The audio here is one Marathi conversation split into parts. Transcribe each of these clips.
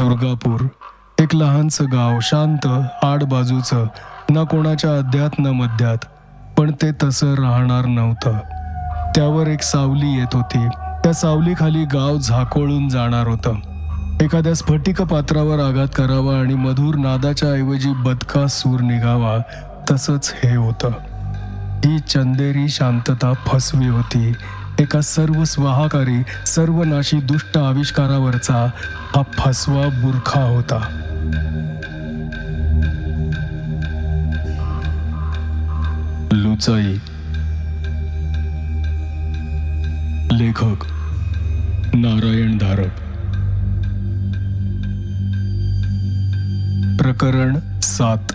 दुर्गापूर. एक लहानसं गाव शांत आडबाजूचं ना कोणाच्या अध्यात न मध्यात पण ते तसं राहणार नव्हतं. त्यावर एक सावली येत होती. त्या सावलीखाली गाव झाकोळून जाणार होतं. एखाद्या स्फटिक पात्रावर आघात करावा आणि मधुर नादाच्या ऐवजी बदका सूर निघावा तसंच हे होतं. ही चंदेरी शांतता फसवी होती. एका सर्व स्वाहाकारी सर्वनाशी दुष्ट आविष्कारावरचा हा फसवा बुरखा होता. लुचाई. लेखक. नारायण धारप प्रकरण सात.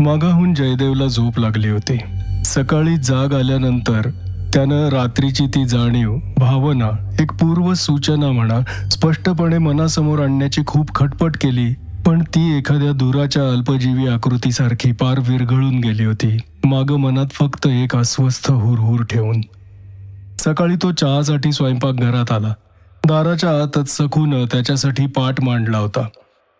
मागाहून जयदेवला झोप लागली होती. सकाळी जाग आल्यानंतर त्यानं रात्रीची ती जाणीव भावना एक पूर्व सूचना म्हणा स्पष्टपणे मनासमोर आणण्याची खूप खटपट केली पण ती एखाद्या दुराच्या अल्पजीवी आकृतीसारखी पार विरघळून गेली होती. माग मनात फक्त एक अस्वस्थ हुरहुर ठेवून. सकाळी तो चहासाठी स्वयंपाकघरात आला. दाराच्या आतच सखून त्याच्यासाठी पाठ मांडला होता.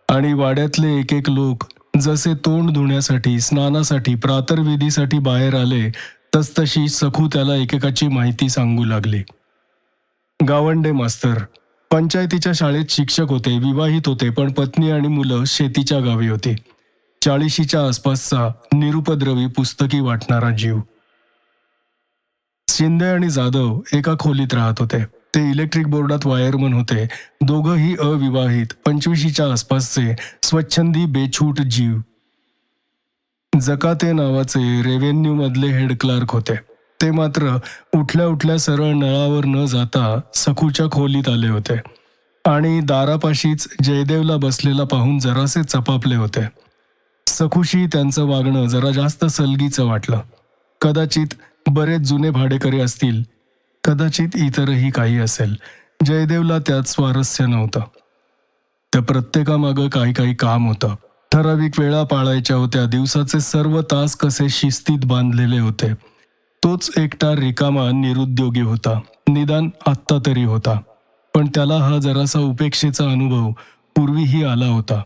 आणि वाड्यातले एक एक लोक जसे तोंड धुण्यासाठी स्नानासाठी प्रातर्विधीसाठी बाहेर आले तसतशी सखू त्याला एकेकाची माहिती सांगू लागली. गावंडे मास्तर पंचायतीच्या शाळेत शिक्षक होते विवाहित होते पण पत्नी आणि मुलं शेतीच्या गावी होती. चाळीशीच्या आसपासचा निरुपद्रवी पुस्तकी वाटणारा जीव. शिंदे आणि जाधव एका खोलीत राहत होते. ते इलेक्ट्रिक बोर्डात वायरमन होते. दोघंही अविवाहित पंचवीशीच्या आसपासचे स्वच्छंदी बेछूट जीव. जकाते नावाचे रेव्हेन्यू मधले हेड क्लार्क होते. ते मात्र उठल्या उठल्या सरळ नळावर न जाता सखूच्या खोलीत आले होते. आणि दारापाशीच जयदेवला बसलेला पाहून जरासे चपापले होते. सखुशी त्यांचं वागणं जरा जास्त सलगीचं वाटलं. कदाचित बरेच जुने भाडेकरी असतील कदाचित इतरही काही असेल. जयदेवला त्यात स्वारस्य नव्हतं. त्या प्रत्येकामागं काही काही काम होतं. ठराविक वेळा पाळायच्या होत्या. दिवसाचे सर्व तास कसे शिस्तीत बांधलेले होते. तोच एकटा रिकामा निरुद्योगी होता. निदान आत्ता तरी होता. पण त्याला हा जरासा उपेक्षेचा अनुभव पूर्वीही आला होता.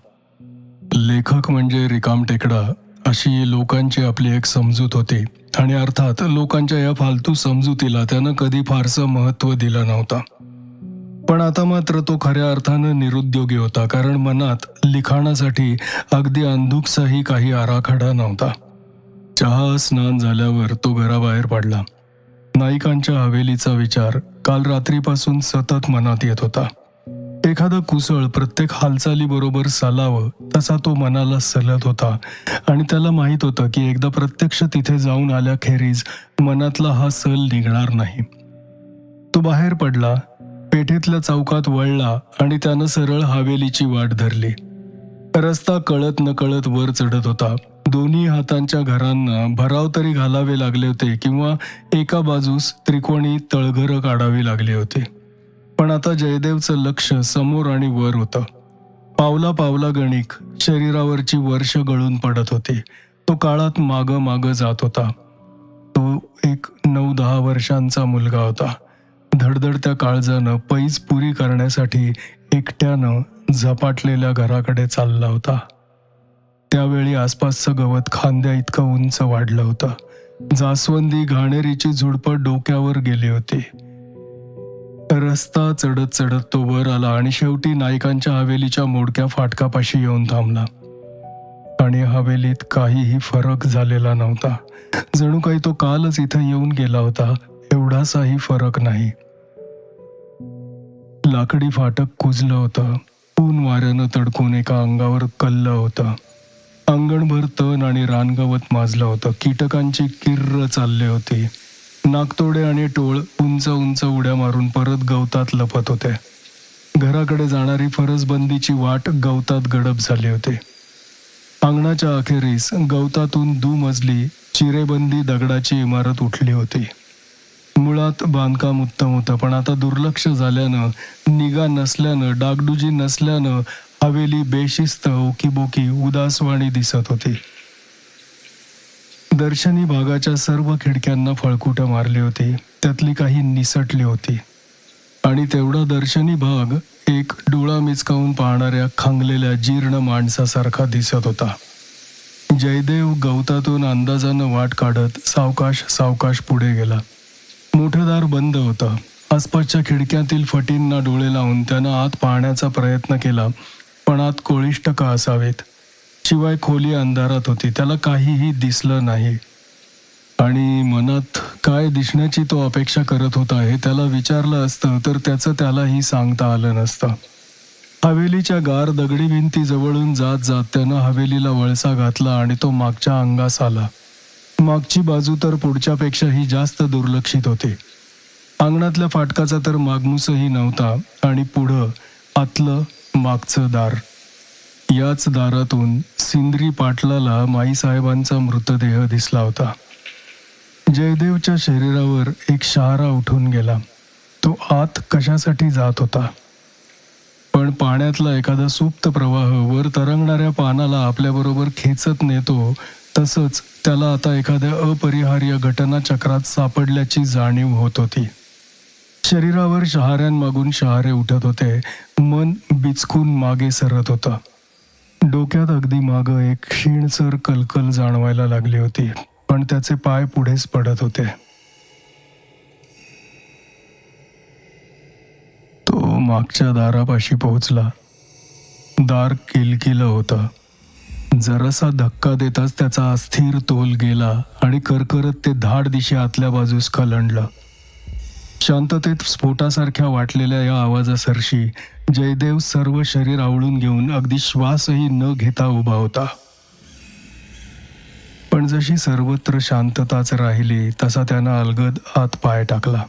लेखक म्हणजे रिकाम टेकडा अशी लोकांची आपली एक समजूत होती. आणि अर्थात लोकांच्या या फालतू समजुतीला त्यानं कधी फारसं महत्त्व दिलं नव्हतं. पण आता मात्र तो खऱ्या अर्थानं निरुद्योगी होता कारण मनात लिखाणासाठी अगदी अंधुकसाही काही आराखडा नव्हता. चहा स्नान झाल्यावर तो घराबाहेर पडला. नायिकांच्या हवेलीचा विचार काल रात्रीपासून सतत मनात येत होता. एखादं कुसळ प्रत्येक हालचालीबरोबर सलावं तसा तो मनाला सलत होता. आणि त्याला माहीत होतं की एकदा प्रत्यक्ष तिथे जाऊन आल्याखेरीज मनातला हा सल निघणार नाही. तो बाहेर पडला पेठेतल्या चौकात वळला आणि त्यानं सरळ हवेलीची वाट धरली. रस्ता कळत नकळत वर चढत होता. दोन्ही हातांच्या घरांना भराव तरी घालावे लागले होते किंवा एका बाजूस त्रिकोणी तळघरं काढावी लागली होती. पण आता जयदेवचं लक्ष समोर आणि वर होतं. पावला पावला गणिक शरीरावरची वर्ष गळून पडत होती. तो काळात माग माग जात होता. तो एक नऊ दहा वर्षांचा मुलगा होता. धडधडत्या काळजानं पैज पुरी करण्यासाठी एकट्यानं झपाटलेल्या घराकडे चालला होता. त्यावेळी आसपासचं गवत खांद्या इतकं उंच वाढलं होतं. जास्वंदी घाणेरीची झुडपं डोक्यावर गेली होती. रस्ता चढत चढत तो वर आला आणि शेवटी नायकांच्या हवेलीच्या मोडक्या फाटकापाशी येऊन थांबला. आणि हवेलीत काहीही फरक झालेला नव्हता. जणू काही तो कालच इथं येऊन गेला होता एवढासाही फरक नाही. लाकडी फाटक कुजलं होतं. ऊन वाऱ्यानं तडकून एका अंगावर कल्लं होतं. अंगणभर तण आणि रानगवत माजलं होतं. कीटकांची किर्र चालले होती. नागतोडे आणि टोळ उंच उंच उड्या मारून परत गवतात लपत होते. घराकडे जाणारी फरसबंदीची वाट गवतात गडप झाली होती. अंगणाच्या अखेरीस गवतातून दुमजली चिरेबंदी दगडाची इमारत उठली होती. मुळात बांधकाम उत्तम होतं. पण आता दुर्लक्ष झाल्यानं निगा नसल्यानं डागडुजी नसल्यानं हवेली बेशिस्त ओकीबोकी उदासवाणी दिसत होती. दर्शनी भागाच्या सर्व खिडक्यांना फळकुटं मारली होती. त्यातली काही निसटली होती. आणि तेवढा दर्शनी भाग एक डोळा मिचकावून पाहणाऱ्या खांगलेल्या जीर्ण माणसासारखा दिसत होता. जयदेव गवतातून अंदाजानं वाट काढत सावकाश सावकाश पुढे गेला. मोठं दार बंद होतं. आसपासच्या खिडक्यातील फटींना डोळे लावून त्यानं आत पाहण्याचा प्रयत्न केला पण आत कोळिष्ट का असावेत? शिवाय खोली अंधारात होती त्याला काहीही दिसलं नाही. आणि मनात काय दिसण्याची तो अपेक्षा करत होता हे त्याला विचारलं असतं तर त्याचं त्यालाही सांगता आलं नसतं. हवेलीच्या गार दगडी भिंती जवळून जात जात त्यानं हवेलीला वळसा घातला आणि तो मागच्या अंगास आला. मागची बाजू तर पुढच्यापेक्षाही जास्त दुर्लक्षित होती. अंगणातल्या फाटकाचा तर मागमूसही नव्हता आणि पुढं आतलं मागचं दार. याच दारातून सिंद्री पाटलाला माईसाहेबांचा मृतदेह दिसला होता. जयदेवच्या शरीरावर एक शहारा उठून गेला. तो आत कशासाठी जात होता? पण पाण्यातला एखादा सुप्त प्रवाह वर तरंगणाऱ्या पानाला आपल्याबरोबर खेचत नेतो तसंच त्याला आता एखाद्या अपरिहार्य घटनाचक्रात सापडल्याची जाणीव होत होती. शरीरावर शहाऱ्यांमागून शहारे उठत होते. मन बिचकून मागे सरत होतं. डोक्यात अगदी मागं एक क्षीणसर कलकल जाणवायला लागली होती पण त्याचे पाय पुढेच पडत होते. तो मागच्या दारापाशी पोहोचला. दार किलकिलं होतं. जरासा धक्का देताच त्याचा अस्थिर तोल गेला आणि करकरत ते धाड दिशे आतल्या बाजूस कलंडलं शांततेत स्फोटासारख्या वाटलेल्या या आवाजासरशी जयदेव सर्व शरीर आवळून घेऊन अगदी श्वासही न घेता उभा होता. पण जशी सर्वत्र शांतताच राहिली तसा त्यानं अलगद आत पाय टाकला.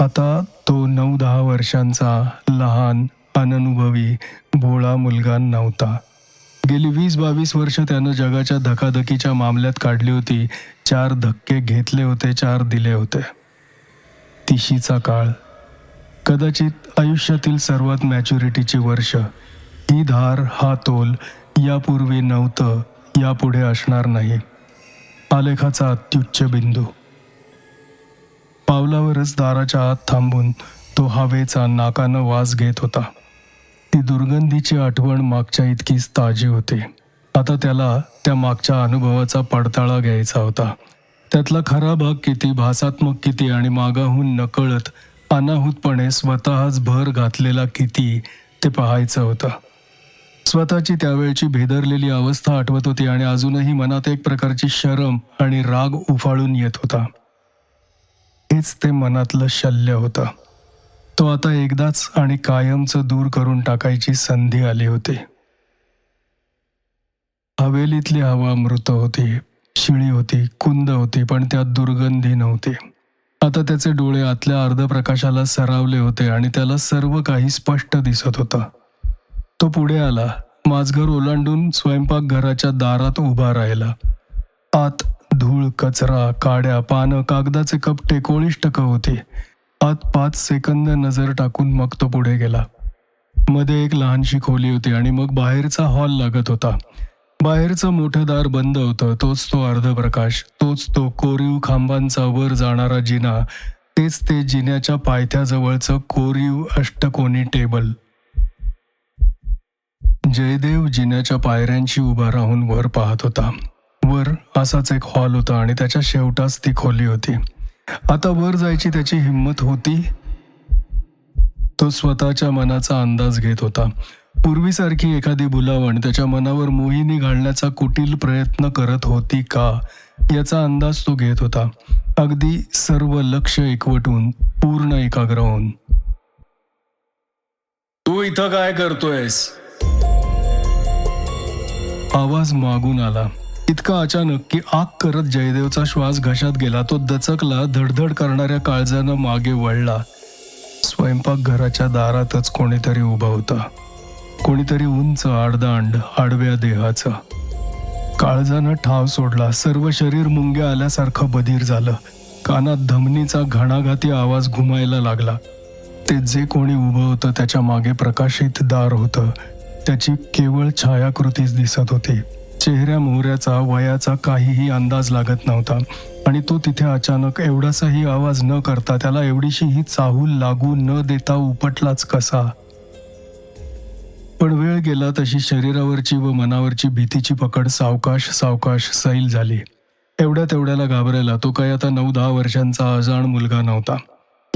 आता तो नऊ दहा वर्षांचा लहान अननुभवी भोळा मुलगा नव्हता. गेली वीस बावीस वर्ष त्यानं जगाच्या धकाधकीच्या मामल्यात काढली होती. चार धक्के घेतले होते चार दिले होते. तिशीचा काळ. कदाचित आयुष्यातील सर्वात मॅच्युरिटीची वर्ष. ही धार हा तोल यापूर्वी नव्हतं यापुढे असणार नाही. आलेखाचा अत्युच्च बिंदू. पावलावरच दाराच्या आत थांबून तो हवेचा नाकानं वास घेत होता. ती दुर्गंधीची आठवण मागच्या इतकीच ताजी होती. आता त्याला त्या मागच्या अनुभवाचा पडताळा घ्यायचा होता. त्यातला खरा भाग किती भासात्मक किती आणि मागाहून नकळत अनाहूतपणे स्वतःच भर घातलेला किती ते पाहायचं होतं. स्वतःची त्यावेळची भेदरलेली अवस्था आठवत होती आणि अजूनही मनात एक प्रकारची शरम आणि राग उफाळून येत होता. हेच ते मनातलं शल्य होतं. तो आता एकदाच आणि कायमचं दूर करून टाकायची संधी आली होती. हवेलीतली हवा मृत होती शिळी होती कुंद होती पण त्यात दुर्गंधी नव्हती. आता त्याचे डोळे आतल्या अर्धप्रकाशाला सरावले होते आणि त्याला सर्व काही स्पष्ट दिसत होतं. तो पुढे आला माझघर ओलांडून स्वयंपाकघराच्या दारात उभा राहिला. आत धूळ कचरा काड्या पानं कागदाचे कप टेकोळीस कोळिष्टक होते. आत पाच सेकंद नजर टाकून मग तो पुढे गेला. मध्ये एक लहानशी खोली होती आणि मग बाहेरचा हॉल लागत होता. बाहेरचं मोठं दार बंद होतं. तोच तो अर्धप्रकाश तोच तो कोरीव खांबांचा वर जाणारा जिना तेच ते जिन्याच्या पायथ्याजवळचं कोरीव अष्टकोनी टेबल. जयदेव जिन्याच्या पायऱ्यांशी उभा राहून वर पाहत होता. वर असाच एक हॉल होता आणि त्याच्या शेवटाच ती खोली होती. आता वर जायची त्याची हिंमत होती? तो स्वतःच्या मनाचा अंदाज घेत होता. पूर्वीसारखी एखादी बुलावण त्याच्या मनावर मोहिनी घालण्याचा कुटील प्रयत्न करत होती का याचा अंदाज तो घेत होता. अगदी सर्व लक्ष एकवटून पूर्ण एकाग्र होऊन. तू इथं काय करतोयस? आवाज मागून आला. इतका अचानक की आग करत जयदेवचा श्वास घशात गेला. तो दचकला धडधड करणाऱ्या काळजानं मागे वळला. स्वयंपाकघराच्या दारातच कोणीतरी उभा होता. कोणीतरी उंच आडदांड आडव्या देहाचा. काळजानं ठाव सोडला. सर्व शरीर मुंग्या आल्यासारखं बधीर झालं. कानात धमनीचा घणाघाती आवाज घुमायला लागला. ते जे कोणी उभं होतं त्याच्यामागे प्रकाशित दार होतं. त्याची केवळ छायाकृतीच दिसत होती. चेहऱ्या मोहऱ्याचा वयाचा काहीही अंदाज लागत नव्हता. आणि तो तिथे अचानक एवढासाही आवाज न करता त्याला एवढीशी ही चाहूल लागू न देता उपटलाच कसा. पण वेळ गेला तशी शरीरावरची व मनावरची भीतीची पकड सावकाश सावकाश सैल झाली. एवढ्या तेवढ्याला घाबरायला तो काही आता नऊ दहा वर्षांचा अजाण मुलगा नव्हता.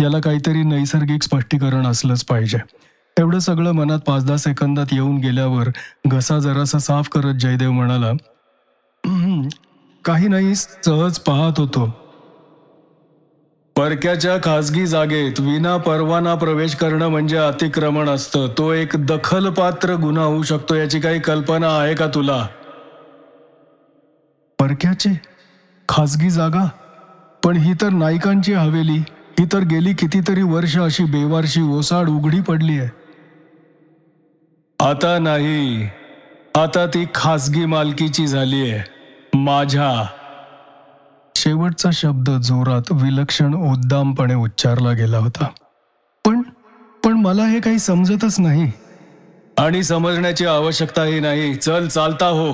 याला काहीतरी नैसर्गिक स्पष्टीकरण असलंच पाहिजे. एवढं सगळं मनात पाच दहा सेकंदात येऊन गेल्यावर घसा जरासा साफ करत जयदेव म्हणाला काही नाही सहज पाहत होतो. परक्याच्या खासगी जागेत विना परवाना प्रवेश करणं म्हणजे अतिक्रमण असतं. तो एक दखलपात्र गुन्हा होऊ शकतो याची काही कल्पना आहे का तुला? परक्याचे खासगी जागा? पण ही तर नायकांची हवेली. ही तर गेली कितीतरी वर्ष अशी बेवारशी ओसाड उघडी पडली आहे आता नाही. आता ती खासगी मालकीची झाली आहे. माझ्या. शेवटचा शब्द जोरात विलक्षण उद्दामपणे उच्चारला गेला होता. पण पण मला हे काही समजतच नाही. आणि समजण्याची आवश्यकताही नाही. चल चालता हो.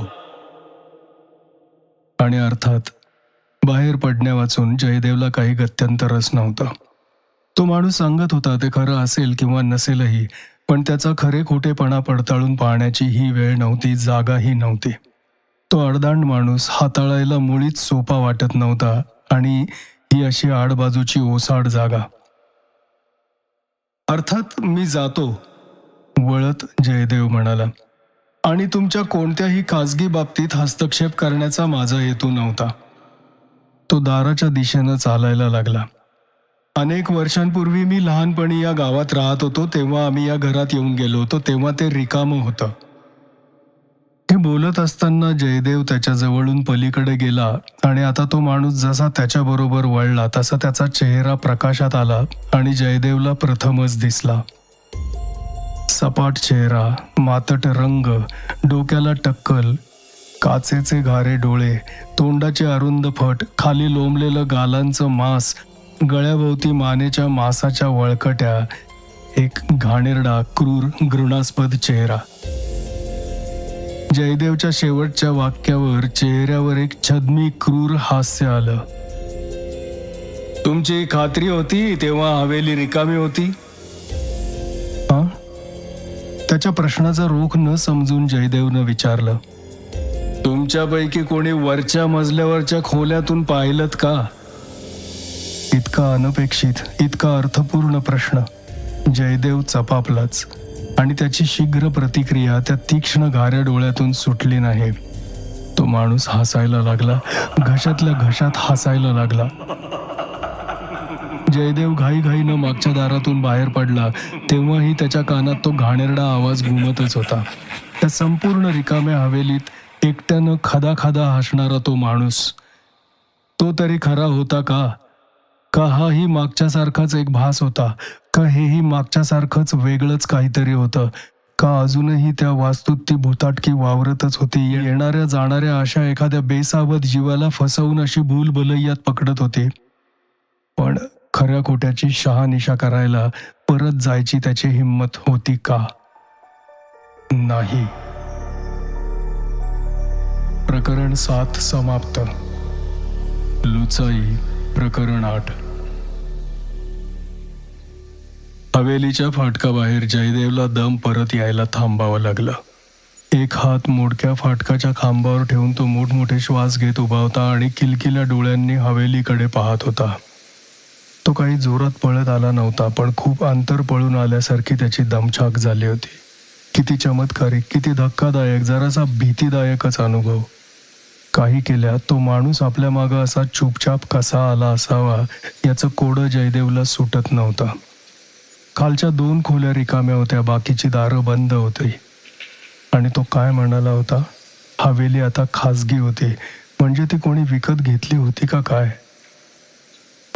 आणि अर्थात बाहेर पडण्या वाचून जयदेवला काही गत्यंतरच नव्हतं. तो माणूस सांगत होता ते खरं असेल किंवा नसेलही पण त्याचा खरे खोटेपणा पडताळून पाहण्याची ही वेळ नव्हती जागाही नव्हती. तो अडदांड माणूस हाताळायला मुळीच सोपा वाटत नव्हता आणि ही अशी आडबाजूची ओसाड जागा. अर्थात मी जातो वळत जयदेव म्हणाला. आणि तुमच्या कोणत्याही खाजगी बाबतीत हस्तक्षेप करण्याचा माझा हेतू नव्हता. तो दाराच्या दिशेनं चालायला लागला. अनेक वर्षांपूर्वी मी लहानपणी या गावात राहत होतो तेव्हा आम्ही या घरात येऊन गेलो होतो तेव्हा ते रिकामं होतं. हे बोलत असताना जयदेव त्याच्या जवळून पलीकडे गेला आणि आता तो माणूस जसा त्याच्याबरोबर वळला तसा त्याचा चेहरा प्रकाशात आला आणि जयदेवला प्रथमच दिसला. सपाट चेहरा मातट रंग डोक्याला टक्कल काचेचे घारे डोळे तोंडाचे अरुंद फट खाली लोंबलेलं गालांचं मांस गळ्याभोवती मानेच्या मासाच्या वळकट्या एक घाणेरडा क्रूर घृणास्पद चेहरा. जयदेवच्या शेवटच्या वाक्यावर चेहऱ्यावर एक छद्मी क्रूर हास्य आलं. तुमची खात्री होती तेव्हा हवेली रिकामी होती? हा? त्याच्या प्रश्नाचा रोख न समजून जयदेवनं विचारलं. तुमच्यापैकी कोणी वरच्या मजल्यावरच्या खोल्यातून पाहिलत का? इतका अनपेक्षित इतका अर्थपूर्ण प्रश्न. जयदेव चपापलाच. आणि त्याची शीघ्र प्रतिक्रिया त्या तीक्ष्ण घाऱ्या डोळ्यातून सुटली नाही. तो माणूस हसायला लागला. घशातल्या घशात हसायला लागला. जयदेव घाईघाईनं मागच्या दारातून बाहेर पडला. तेव्हाही त्याच्या कानात तो घाणेरडा आवाज घुमतच होता. त्या संपूर्ण रिकाम्या हवेलीत एकट्यानं खदा खदा हसणारा तो माणूस. तो तरी खरा होता का? का हाही मागच्यासारखाच एक भास होता. का हेही मागच्यासारखंच वेगळंच काहीतरी होतं. का अजूनही त्या वास्तूत ती भूताटकी वावरतच होती? येणाऱ्या जाणाऱ्या अशा एखाद्या बेसावध जीवाला फसवून अशी भूल भलैयात पकडत होती. पण खऱ्या खोट्याची शहानिशा करायला परत जायची त्याची हिंमत होती का? नाही. प्रकरण सात समाप्त. लुचाई प्रकरण आठ. हवेलीच्या फाटकाबाहेर जयदेवला दम परत यायला थांबावं लागलं. एक हात मोडक्या फाटकाच्या खांबावर ठेवून तो मोठमोठे श्वास घेत उभा होता आणि किलकिल्या डोळ्यांनी हवेलीकडे पाहत होता. तो काही जोरात पळत आला नव्हता पण खूप अंतर पळून आल्यासारखी त्याची दमछाक झाली होती. किती चमत्कारिक किती धक्कादायक जरासा भीतीदायकच अनुभव. काही केल्या तो माणूस आपल्या मागं असा चुपचाप कसा आला असावा याचं कोडं जयदेवला सुटत नव्हतं. खालच्या दोन खोल्या रिकाम्या होत्या बाकीची दारं बंद होती. आणि तो काय म्हणाला होता? हवेली आता खासगी होती. म्हणजे ती कोणी विकत घेतली होती का काय?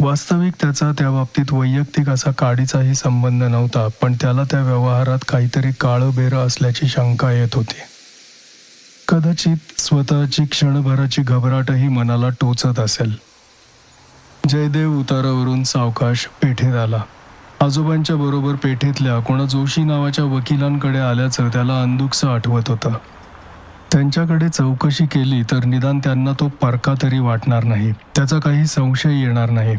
वास्तविक त्याचा त्या बाबतीत वैयक्तिक असा काडीचाही संबंध नव्हता पण त्याला त्या व्यवहारात काहीतरी काळं बेरं असल्याची शंका येत होती. कदाचित स्वतःची क्षणभराची घबराटही मनाला टोचत असेल. जयदेव उतारावरून सावकाश पेठेत आला. आजोबांच्या बरोबर पेठेतल्या कोणा जोशी नावाच्या वकिलांकडे आल्याचं त्याला अंदुकसं आठवत होतं. त्यांच्याकडे चौकशी केली तर निदान त्यांना तो परका तरी वाटणार नाही. त्याचा काही संशय येणार नाही.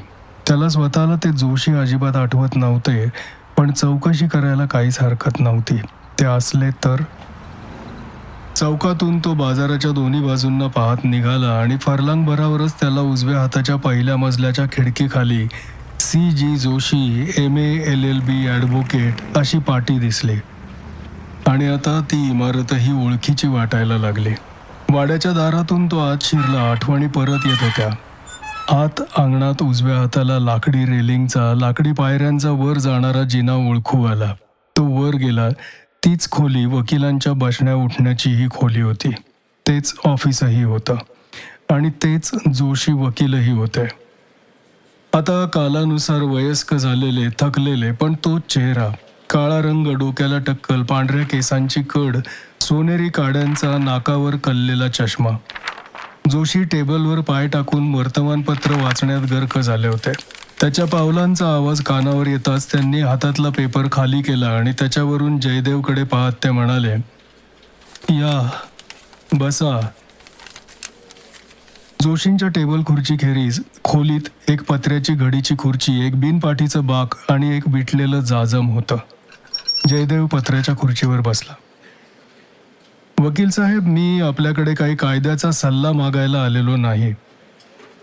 त्याला स्वतःला ते जोशी अजिबात आठवत नव्हते पण चौकशी करायला काहीच हरकत नव्हती. ते असले तर? चौकातून तो बाजाराच्या दोन्ही बाजूंना पाहत निघाला आणि फरलांगभरावरच त्याला उजव्या हाताच्या पहिल्या मजल्याच्या खिडकीखाली C G Joshi M A L L B advocate अशी पाटी दिसली. आणि आता ती इमारतही ओळखीची वाटायला लागली. वाड्याच्या दारातून तो आत शिरला आठवणी परत येत होत्या. आत अंगणात उजव्या हाताला लाकडी रेलिंगचा लाकडी पायऱ्यांचा वर जाणारा जिना ओळखू आला. तो वर गेला तीच खोली वकिलांच्या बसण्या उठण्याचीही खोली होती. तेच ऑफिसही होतं. आणि तेच जोशी वकीलही होते. आता कालानुसार वयस्क झालेले थकलेले पण तो चेहरा काळा रंग डोक्याला टक्कल पांढऱ्या केसांची कड सोनेरी काड्यांचा नाकावर कललेला चष्मा. जोशी टेबलवर पाय टाकून वर्तमानपत्र वाचण्यात गर्क झाले होते. त्याच्या पावलांचा आवाज कानावर येताच त्यांनी हातातला पेपर खाली केला आणि त्याच्यावरून जयदेवकडे पाहत ते म्हणाले या बसा. जोशींच्या टेबल खुर्ची खेरीज खोलीत एक पत्र्याची घडीची खुर्ची एक बिनपाठीचं बाक आणि एक विटलेलं जाजम होतं. जयदेव पत्र्याच्या खुर्चीवर बसला. वकील साहेब मी आपल्याकडे काही कायद्याचा सल्ला मागायला आलेलो नाही.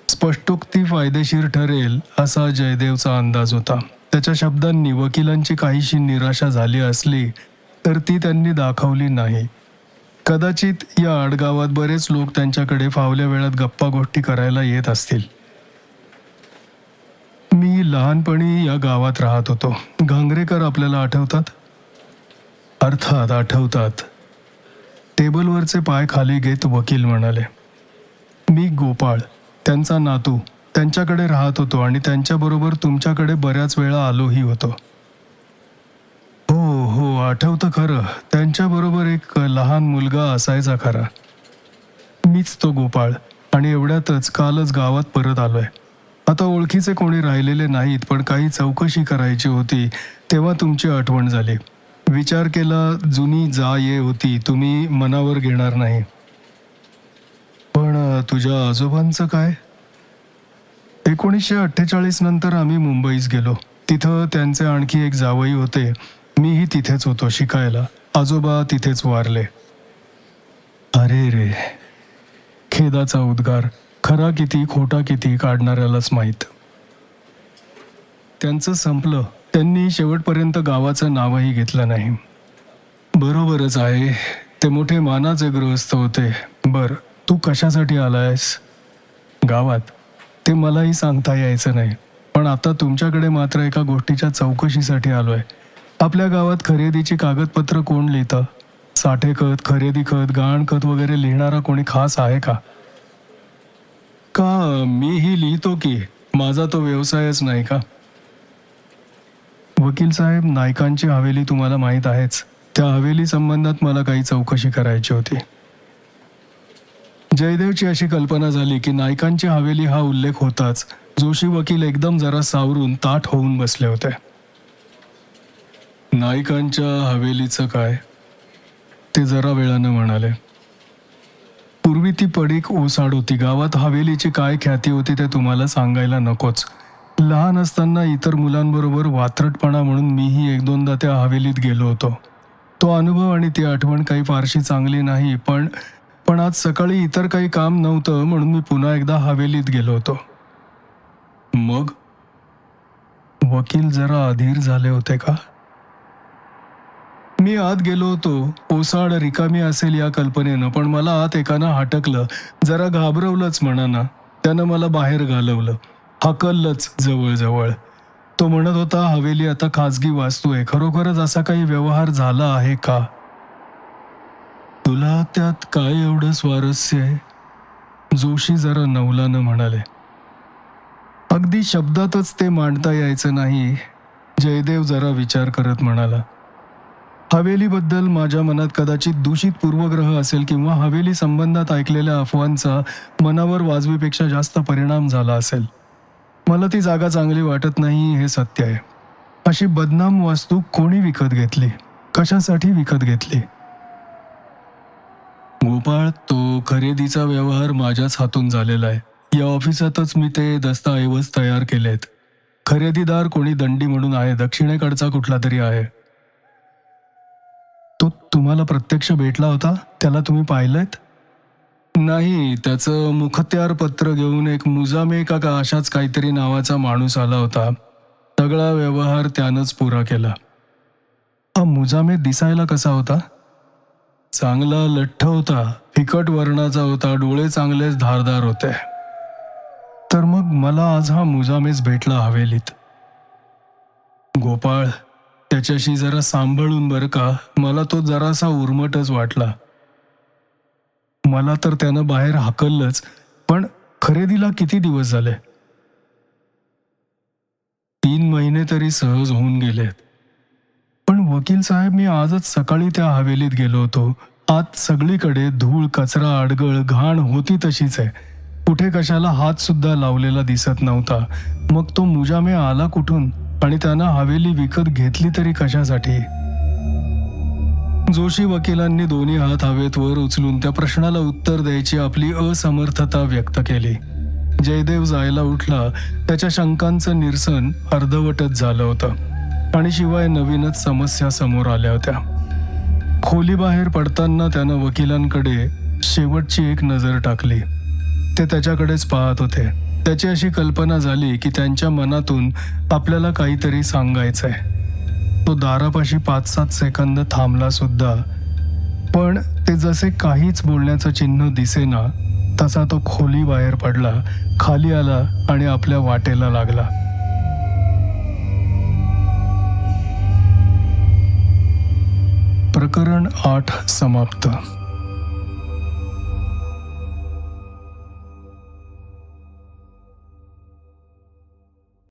स्पष्टोक्ती फायदेशीर ठरेल असा जयदेवचा अंदाज होता. त्याच्या शब्दांनी वकिलांची काहीशी निराशा झाली असली तर ती त्यांनी दाखवली नाही. कदाचित या आडगावात बरेच लोक त्यांच्याकडे फावल्या वेळात गप्पा गोष्टी करायला येत असतील. मी लहानपणी या गावात राहत होतो. घांगरेकर आपल्याला आठवतात? अर्थात आठवतात. टेबलवरचे पाय खाली घेत वकील म्हणाले मी गोपाळ त्यांचा नातू त्यांच्याकडे राहत होतो आणि त्यांच्याबरोबर तुमच्याकडे बऱ्याच वेळा आलोही होतो. हो हो आठवतं खरं. त्यांच्याबरोबर एक लहान मुलगा असायचा खरा. मीच तो गोपाळ आणि एवढ्यातच कालच गावात परत आलोय. आता ओळखीचे कोणी राहिलेले नाहीत पण काही चौकशी करायची होती तेव्हा तुमची आठवण झाली. विचार केला जुनी जा ये होती तुम्ही मनावर घेणार नाही. पण तुझ्या आजोबांचं काय? एकोणीसशे अठ्ठेचाळीस नंतर आम्ही मुंबईस गेलो. तिथं त्यांचे आणखी एक जावई होते. मीही तिथेच होतो शिकायला. आजोबा तिथेच वारले. अरे रे खेदाचा उद्गार. खरा किती खोटा किती काढणाऱ्यालाच माहीत. त्यांचं संपलं. त्यांनी शेवटपर्यंत गावाचं नावही घेतलं नाही. बरोबरच आहे ते मोठे मानाचे गृहस्थ होते. बर तू कशासाठी आलायस? गावात. ते मलाही सांगता यायचं नाही. पण आता तुमच्याकडे मात्र एका गोष्टीच्या चौकशीसाठी आलोय. आपल्या गावात खरेदीची कागदपत्र कोण लिहितं? साठे खत खरेदी खत गहाण खत वगैरे लिहिणारा कोणी खास आहे का? का मीही लिहितो की? माझा तो व्यवसायच नाही का? वकील साहेब नायकांची हवेली तुम्हाला माहीत आहेच. त्या हवेली संबंधात मला काही चौकशी करायची होती. जयदेवची अशी कल्पना झाली की नायकांची हवेली हा उल्लेख होताच. जोशी वकील एकदम जरा सावरून ताठ होऊन बसले होते. नायकांच्या हवेलीचं काय? ते जरा वेळानं म्हणाले. पूर्वी ती पडीक ओसाड होती. गावात हवेलीची काय ख्याती होती ते तुम्हाला सांगायला नकोच. लहान असताना इतर मुलांबरोबर वात्रटपणा म्हणून मीही एक दोनदा त्या हवेलीत गेलो होतो. तो अनुभव आणि ती आठवण काही फारशी चांगली नाही पण पण आज सकाळी इतर काही काम नव्हतं म्हणून मी पुन्हा एकदा हवेलीत गेलो होतो. मग? वकील जरा अधीर झाले होते का? मी आत गेलो होतो. ओसाड रिकामी असेल या कल्पनेनं पण मला आत एकानं हटकलं. जरा घाबरवलंच म्हणा त्यानं मला बाहेर घालवलं. हाकललंच जवळजवळ. तो म्हणत होता हवेली आता खाजगी वास्तू आहे खरोखरच असा काही व्यवहार झाला आहे का? तुला त्यात काय एवढं स्वारस्य आहे? जोशी जरा नवलानं म्हणाले. अगदी शब्दातच ते मांडता यायचं नाही. जयदेव जरा विचार करत म्हणाला. हवेलीबद्दल माझ्या मनात कदाचित दूषित पूर्वग्रह असेल किंवा हवेली संबंधात ऐकलेल्या अफवांचा मनावर वाजवीपेक्षा जास्त परिणाम झाला असेल. मला ती जागा चांगली वाटत नाही हे सत्य आहे. अशी बदनाम वास्तू कोणी विकत घेतली? कशासाठी विकत घेतली? गोपाळ तो खरेदीचा व्यवहार माझ्याच हातून झालेला आहे. या ऑफिसातच मी ते दस्तऐवज तयार केलेत. खरेदीदार कोणी दंडी म्हणून आहे दक्षिणेकडचा कुठला तरी आहे. तुम्हाला प्रत्यक्ष भेटला होता? त्याला तुम्ही पाहिलंयत नाही त्याचं मुखत्यार पत्र घेऊन एक मुजामे का का अशाच काहीतरी नावाचा माणूस आला होता. सगळा व्यवहार त्यानंच पुरा केला. हा मुजामे दिसायला कसा होता? चांगला लठ्ठ होता. फिकट वर्णाचा होता. डोळे चांगलेच धारदार होते. तर मग मला आज हा मुजामेच भेटला हवेलीत. गोपाळ त्याच्याशी जरा सांभाळून बरं का? मला तो जरासा उर्मटच वाटला. मला तर त्यानं बाहेर हाकललंच पण खरेदीला किती दिवस झाले? तीन महिने तरी सहज होऊन गेलेत. पण वकील साहेब मी आजच सकाळी त्या हवेलीत गेलो होतो. आत सगळीकडे धूळ कचरा अडगळ घाण होती तशीच आहे. कुठे कशाला हात सुद्धा लावलेला दिसत नव्हता. मग तो मुजामे आला कुठून? आणि त्यानं हवेली विकत घेतली तरी कशासाठी? जोशी वकिलांनी दोन्ही हात हवेत वर उचलून त्या प्रश्नाला उत्तर द्यायची आपली असमर्थता व्यक्त केली. जयदेव जायला उठला त्याच्या शंकांचं निरसन अर्धवटच झालं होतं. आणि शिवाय नवीनच समस्या समोर आल्या होत्या. खोलीबाहेर पडताना त्यानं वकिलांकडे शेवटची एक नजर टाकली. ते त्याच्याकडेच पाहत होते. त्याची अशी कल्पना झाली की त्यांच्या मनातून आपल्याला काहीतरी सांगायचं आहे तो दारापाशी पाच सात सेकंद थांबला सुद्धा. पण ते जसे काहीच बोलण्याचं चिन्ह दिसेना तसा तो खोली बाहेर पडला खाली आला आणि आपल्या वाटेला लागला. प्रकरण आठ समाप्त.